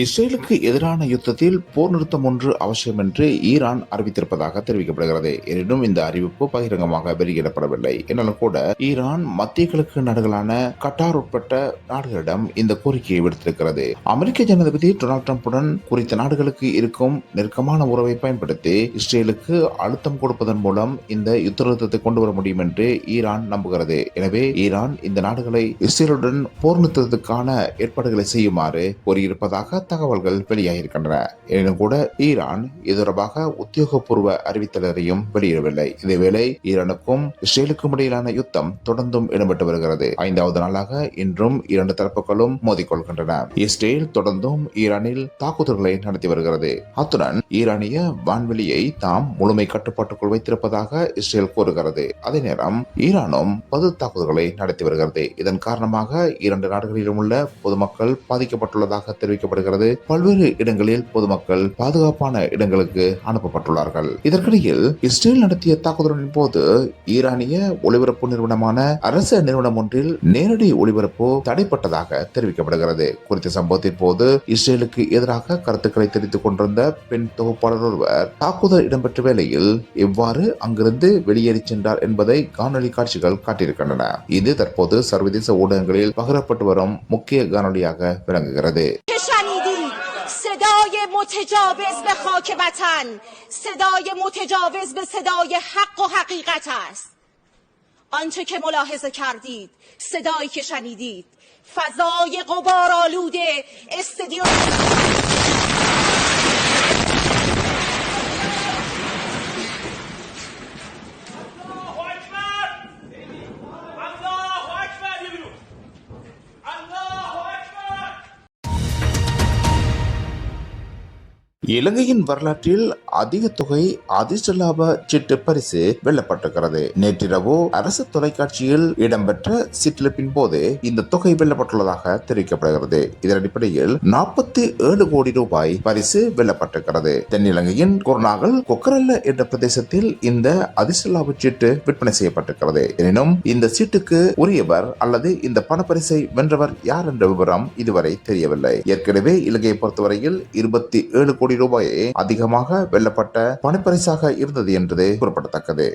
இஸ்ரேலுக்கு எதிரான யுத்தத்தில் போர் நிறுத்தம் ஒன்று அவசியம் என்று ஈரான் அறிவித்திருப்பதாக தெரிவிக்கப்படுகிறது. எனினும் இந்த அறிவிப்பு பகிரங்கமாக வெளியிடப்படவில்லை. என்றாலும் கூட ஈரான் மத்திய கிழக்கு நாடுகளான கட்டார் உட்பட்ட நாடுகளிடம் இந்த கோரிக்கையை விடுத்திருக்கிறது. அமெரிக்க ஜனாதிபதி டொனால்ட் ட்ரம்புடன் குறித்த நாடுகளுக்கு இருக்கும் நெருக்கமான உறவை பயன்படுத்தி இஸ்ரேலுக்கு அழுத்தம் கொடுப்பதன் மூலம் இந்த யுத்த நிறுத்தத்தை கொண்டு வர முடியும் என்று ஈரான் நம்புகிறது. எனவே ஈரான் இந்த நாடுகளை இஸ்ரேலுடன் போர் நிறுத்தத்துக்கான ஏற்பாடுகளை செய்யுமாறு கோரியிருப்பதாக தகவல்கள் வெளியாகியிருக்கின்றன. எனினும் கூட ஈரான் இது தொடர்பாக உத்தியோகபூர்வ அறிவித்தலரையும் வெளியிடவில்லை. இதேவேளை ஈரானுக்கும் இஸ்ரேலுக்கும் இடையிலான யுத்தம் தொடர்ந்தும் இடம்பெற்று வருகிறது. ஐந்தாவது நாளாக இன்றும் இரண்டு தரப்புகளும் மோதிக்கொள்கின்றன இஸ்ரேல் தொடர்ந்தும் ஈரானில் தாக்குதல்களை நடத்தி வருகிறது. அத்துடன் ஈரானிய வான்வெளியை தாம் முழுமை கட்டுப்பாட்டுக்குள் வைத்திருப்பதாக இஸ்ரேல் கூறுகிறது. அதே நேரம் ஈரானும் பது தாக்குதல்களை நடத்தி வருகிறது. இதன் காரணமாக இரண்டு நாடுகளிலும் உள்ள பொதுமக்கள் பாதிக்கப்பட்டுள்ளதாக தெரிவிக்கப்படுகிறது. தொடர்பாகிறது பல்வேறு இடங்களில் பொதுமக்கள் பாதுகாப்பான இடங்களுக்கு அனுப்பப்பட்டுள்ளார்கள். இதற்கிடையில் இஸ்ரேல் நடத்திய தாக்குதலின் போது ஈரானிய ஒளிபரப்பு நிறுவனமான அரசு நிறுவனம் ஒன்றில் நேரடி ஒளிபரப்பு தடைப்பட்டதாக தெரிவிக்கப்படுகிறது. குறித்த சம்பவத்தின் போது இஸ்ரேலுக்கு எதிராக கருத்துக்களை தெரிவித்துக் கொண்டிருந்த பெண் தொகுப்பாளர் ஒருவர் தாக்குதல் இடம்பெற்ற வேளையில் எவ்வாறு அங்கிருந்து வெளியேறி சென்றார் என்பதை காணொலி காட்சிகள் காட்டியிருக்கின்றன. இது தற்போது சர்வதேச ஊடகங்களில் பகிரப்பட்டு வரும் முக்கிய காணொலியாக விளங்குகிறது. متجاوز به خاک وطن. صدای متجاوز به صدای حق و حقیقت است. آنچه که ملاحظه کردید صدایی که شنیدید. فضای غبارآلود استدیوم இலங்கையின் வரலாற்றில் அதிக தொகை அதிர்ஷ்ட லாப சீட்டு பரிசு வெல்லப்பட்டிருக்கிறது. நேற்றிரவு அரசு தொலைக்காட்சியில் இடம்பெற்ற சீட்டிழப்பின் போது இந்த தொகை வெல்லப்பட்டுள்ளதாக தெரிவிக்கப்படுகிறது. இதன் அடிப்படையில் நாற்பத்தி ஏழு கோடி ரூபாய் பரிசு வெல்லப்பட்டிருக்கிறது. தென்னிலங்கையின் குருநாகல் கொக்கரல்ல என்ற பிரதேசத்தில் இந்த அதிர்ஷ்ட லாப சீட்டு விற்பனை செய்யப்பட்டிருக்கிறது. எனினும் இந்த சீட்டுக்கு உரியவர் அல்லது இந்த பணப்பரிசை வென்றவர் யார் என்ற விவரம் இதுவரை தெரியவில்லை. ஏற்கனவே இலங்கையை பொறுத்தவரையில் இருபத்தி ஏழு கோடி ரூபாயை அதிகமாக வெல்லப்பட்ட பணப்பரிசாக இருந்தது என்பது குறிப்பிடத்தக்கது.